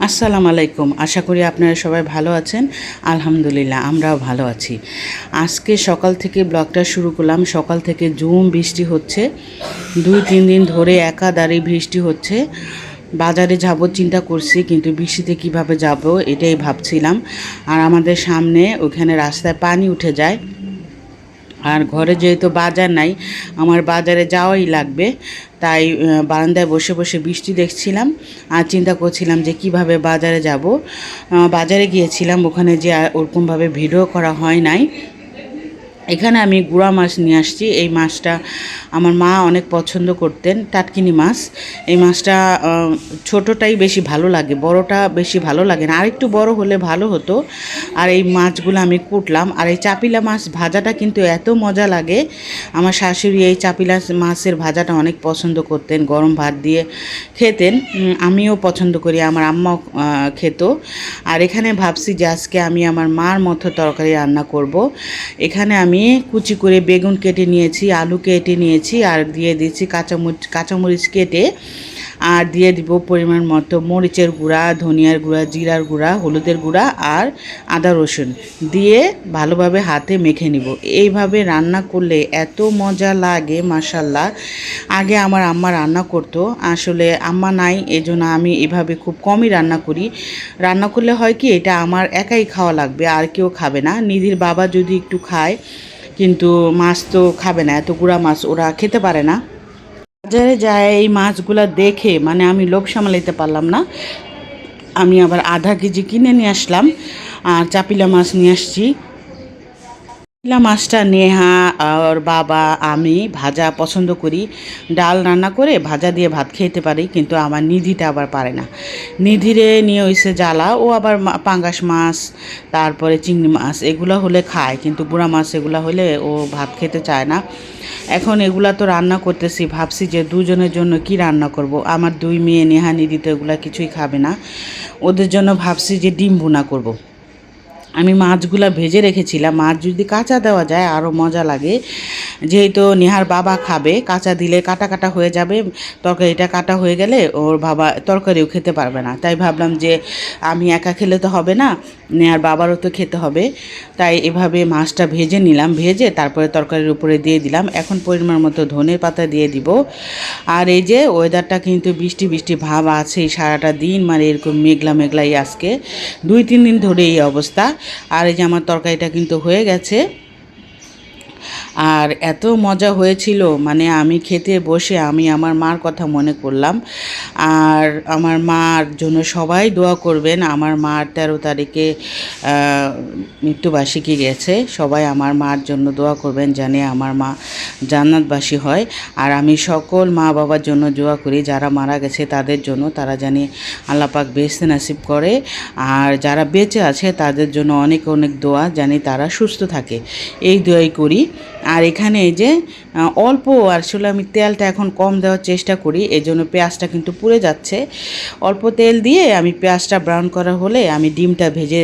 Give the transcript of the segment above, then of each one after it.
আসসালামু আলাইকুম। আশা করি আপনারা সবাই ভালো আছেন। আলহামদুলিল্লাহ, আমরাও ভালো আছি। আজকে সকাল থেকে ব্লগটা শুরু করলাম। সকাল থেকে জুম বৃষ্টি হচ্ছে। দুই, তিন দিন ধরে একা একাধারে বৃষ্টি হচ্ছে। বাজারে যাব চিন্তা করছি, কিন্তু বৃষ্টিতে কীভাবে যাব এটাই ভাবছিলাম। আর আমাদের সামনে ওখানে রাস্তায় পানি উঠে যায়। আর ঘরে যেহেতু বাজার নাই, আমার বাজারে যাওয়াই লাগবে। তাই বারান্দায় বসে বসে বৃষ্টি দেখছিলাম আর চিন্তা করছিলাম যে কীভাবে বাজারে যাব। বাজারে গিয়েছিলাম, ওখানে যে ওরকমভাবে ভিডিও করা হয় নাই। এখানে আমি গুড়া মাছ নিয়ে আসছি। এই মাছটা আমার মা অনেক পছন্দ করতেন, টাটকিনি মাছ। এই মাছটা ছোটোটাই বেশি ভালো লাগে, বড়টা বেশি ভালো লাগে না। আরেকটু বড় হলে ভালো হতো। আর এই মাছগুলো আমি কুটলাম। আর এই চাপিলা মাছ ভাজাটা কিন্তু এত মজা লাগে। আমার শাশুড়ি এই চাপিলা মাছের ভাজাটা অনেক পছন্দ করতেন, গরম ভাত দিয়ে খেতেন। আমিও পছন্দ করি, আমার আম্মাও খেত। আর এখানে ভাবছি যে আজকে আমি আমার মার মতো তরকারি রান্না করব। এখানে আমি কুচি করে বেগুন কেটে নিয়েছি আলু কেটে নিয়েছি আর দিয়ে দিয়েছি কাঁচামরিচ কাঁচামরিচ কেটে আর দিয়ে দিব পরিমাণ মতো মরিচের গুঁড়া, ধনিয়ার গুঁড়া, জিরার গুঁড়া, হলুদের গুঁড়া আর আদা রসুন দিয়ে ভালোভাবে হাতে মেখে নিব। এইভাবে রান্না করলে এত মজা লাগে মাসাল্লাহ আগে আমার আম্মা রান্না করতো, আসলে আম্মা নাই, এজন্য আমি এভাবে খুব কমই রান্না করি। রান্না করলে হয় কি, এটা আমার একাই খাওয়া লাগবে, আর কেউ খাবে না। নিধির বাবা যদি একটু খায়, কিন্তু মাছ তো খাবে না, এত গুঁড়া মাছ ওরা খেতে পারে না। বাজারে যায়, এই মাছগুলো দেখে মানে আমি লোভ সামলাইতে পারলাম না। আমি আবার আধা কেজি কিনে নিয়ে আসলাম, আর চাপিলা মাছ নিয়ে আসছি। চাপিলা মাছটা নেহা আর বাবা, আমি ভাজা পছন্দ করি। ডাল রান্না করে ভাজা দিয়ে ভাত খেতে পারি, কিন্তু আমার নিধিটা আবার পারে না। নিধিরে নিয়ে হইছে জ্বালা, ও আবার পাঙ্গাস মাছ, তারপরে চিংড়ি মাছ, এগুলো হলে খায়, কিন্তু বুড়া মাছ এগুলো হলে ও ভাত খেতে চায় না। এখন এগুলা তো রান্না করতেছি, ভাবছি যে দুজনের জন্য কি রান্না করব? আমার দুই মেয়ে, নেহা, নিধি তো এগুলা কিছুই খাবে না। ওদের জন্য ভাবছি যে ডিম ভুনা করব। আমি মাছগুলা ভেজে রেখেছিলাম। মাছ যদি কাঁচা দেওয়া যায় আরও মজা লাগে। যেহেতু নেহার বাবা খাবে, কাঁচা দিলে কাটা কাটা হয়ে যাবে। তরকারিটা কাটা হয়ে গেলে ওর বাবা তরকারিও খেতে পারবে না। তাই ভাবলাম যে আমি একা খেলে তো হবে না, নেহার বাবারও তো খেতে হবে। তাই এভাবে মাছটা ভেজে নিলাম। ভেজে তারপরে তরকারির উপরে দিয়ে দিলাম। এখন পরিমাণ মতো ধনের পাতা দিয়ে দিব। আর এই যে ওয়েদারটা কিন্তু বৃষ্টি বৃষ্টি ভাব আছে সারাটা দিন। মানে এরকম মেঘলা, মেঘলাই আজকে। দুই, তিন দিন ধরে এই অবস্থা। আর এই যে আমার তরকারিটা কিন্তু হয়ে গেছে। আর এত মজা হয়েছিল মানে আমি খেতে বসে আমি আমার মার কথা মনে করলাম। আর আমার মার জন্য সবাই দোয়া করবেন। আমার মার তেরো তারিখে মৃত্যুবার্ষিকী গেছে। সবাই আমার মার জন্য দোয়া করবেন জানে আমার মা জান্নাতবাসী হয়। আর আমি সকল মা বাবার জন্য দোয়া করি। যারা মারা গেছে তাদের জন্য তারা জানি আল্লাপাক বেসতে নাসিব করে। আর যারা বেঁচে আছে তাদের জন্য অনেক অনেক দোয়া জানি তারা সুস্থ থাকে। এই দোয়াই করি। আর এখানে এই যে অল্প, আসলে আমি তেলটা এখন কম দেওয়ার চেষ্টা করি। এই জন্য পেঁয়াজটা কিন্তু পুড়ে যাচ্ছে। অল্প তেল দিয়ে আমি পেঁয়াজটা ব্রাউন করা হলে আমি ডিমটা ভেজে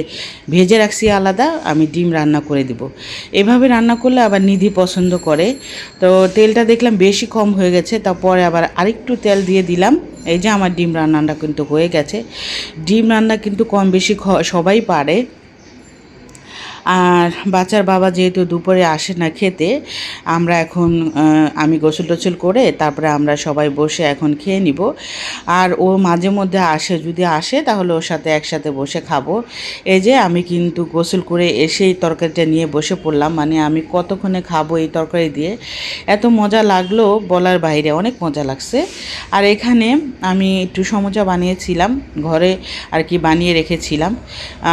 ভেজে রাখছি আলাদা, আমি ডিম রান্না করে দিব। এভাবে রান্না করলে আবার নিধি পছন্দ করে। তো তেলটা দেখলাম বেশি কম হয়ে গেছে, তারপরে আবার আরেকটু তেল দিয়ে দিলাম। এই যে আমার ডিম রান্নাটা কিন্তু হয়ে গেছে। ডিম রান্না কিন্তু কম বেশি সবাই পারে। আর বাচ্চার বাবা যেহেতু দুপুরে আসে না খেতে, আমরা এখন আমি গোসল টোসল করে তারপরে আমরা সবাই বসে এখন খেয়ে নিব। আর ও মাঝে মধ্যে আসে, যদি আসে তাহলে ওর সাথে একসাথে বসে খাব। এই যে আমি কিন্তু গোসল করে এসেই তরকারিটা নিয়ে বসে পড়লাম মানে আমি কতক্ষণে খাব এই তরকারি দিয়ে? এত মজা লাগল বলার বাইরে, অনেক মজা লাগছে। আর এখানে আমি একটু সমোচা বানিয়েছিলাম, ঘরে আর কি বানিয়ে রেখেছিলাম।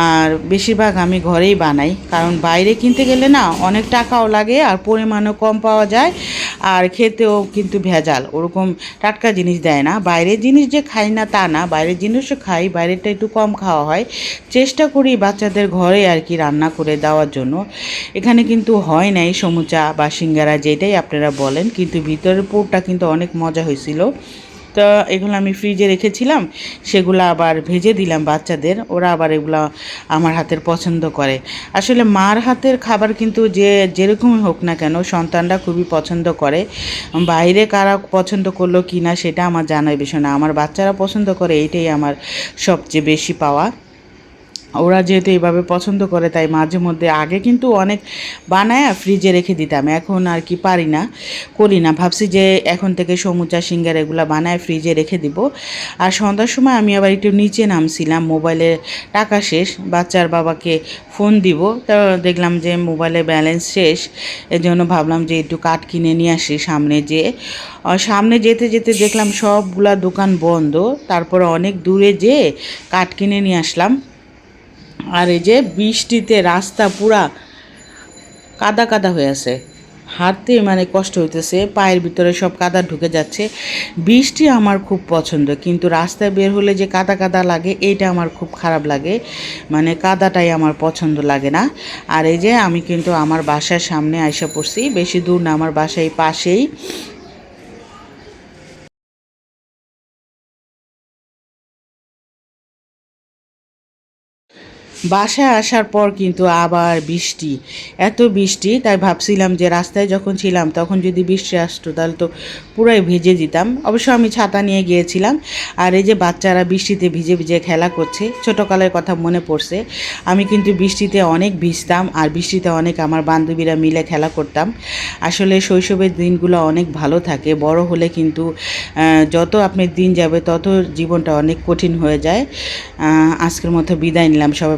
আর বেশিরভাগ আমি ঘরেই বানাই। কারণ বাইরে কিনতে গেলে না অনেক টাকাও লাগে আর পরিমাণও কম পাওয়া যায় আর খেতেও কিন্তু ভেজাল। ওরকম টাটকা জিনিস দেয় না। বাইরের জিনিস যে খাই না তা না। বাইরের জিনিসও খাই, বাইরেরটা একটু কম খাওয়া হয়। চেষ্টা করি বাচ্চাদের ঘরে আর কি রান্না করে দেওয়ার জন্য। এখানে কিন্তু হয় নাই সমুচা বা সিঙ্গারা যেটাই আপনারা বলেন। কিন্তু ভিতরের পুরটা কিন্তু অনেক মজা হয়েছিল। তো এগুলো আমি ফ্রিজে রেখেছিলাম, সেগুলো আবার ভেজে দিলাম বাচ্চাদের। ওরা আবার এগুলো আমার হাতের পছন্দ করে। আসলে মার হাতের খাবার কিন্তু যে যেরকমই হোক না কেন, সন্তানরা খুবই পছন্দ করে। বাইরে কারা পছন্দ করল কি না সেটা আমার জানার বিষয় না। আমার বাচ্চারা পছন্দ করে, এইটাই আমার সবচেয়ে বেশি পাওয়া। ওরা যেহেতু এইভাবে পছন্দ করে, তাই মাঝে মধ্যে আগে কিন্তু অনেক বানায় ফ্রিজে রেখে দিতাম। এখন আর কি পারি না, করি না। ভাবছি যে এখন থেকে সমুচা সিঙ্গার এগুলো বানায় ফ্রিজে রেখে দিব। আর সন্ধ্যার সময় আমি আবার একটু নিচে নামছিলাম মোবাইলে টাকা শেষ, বাচ্চার বাবাকে ফোন দিব। তো দেখলাম যে মোবাইলে ব্যালেন্স শেষ এর জন্য ভাবলাম যে একটু কাঠ কিনে নিয়ে আসি সামনে যে সামনে যেতে যেতে দেখলাম সবগুলা দোকান বন্ধ, তারপর অনেক দূরে যেয়ে কাঠ কিনে নিয়ে আসলাম। আর এই যে বৃষ্টিতে রাস্তা পুরা কাদা কাদা হয়ে আছে। হাঁটতে মানে কষ্ট হইতেছে, পায়ের ভিতরে সব কাদা ঢুকে যাচ্ছে। বৃষ্টি আমার খুব পছন্দ, কিন্তু রাস্তায় বের হলে যে কাদা কাদা লাগে, এইটা আমার খুব খারাপ লাগে। মানে কাদাটাই আমার পছন্দ লাগে না। আর এই যে আমি কিন্তু আমার বাসার সামনে আইসা পড়ছি, বেশি দূর না, আমার বাসায় পাশেই। বাসায় আসার পর কিন্তু আবার বৃষ্টি। এত বৃষ্টি, তাই ভাবছিলাম যে রাস্তায় যখন ছিলাম তখন যদি বৃষ্টি আসতো তাহলে তো পুরাই ভিজে দিতাম। অবশ্য আমি ছাতা নিয়ে গিয়েছিলাম আর এই যে বাচ্চারা বৃষ্টিতে ভিজে ভিজে খেলা করছে, ছোটোকালের কথা মনে পড়ছে। আমি কিন্তু বৃষ্টিতে অনেক ভিজতাম আর বৃষ্টিতে অনেক আমার বান্ধবীরা মিলে খেলা করতাম। আসলে শৈশবের দিনগুলো অনেক ভালো থাকে, বড় হলে কিন্তু যত আপনার দিন যাবে তত জীবনটা অনেক কঠিন হয়ে যায়। আজকের মতো বিদায় নিলাম, সবাই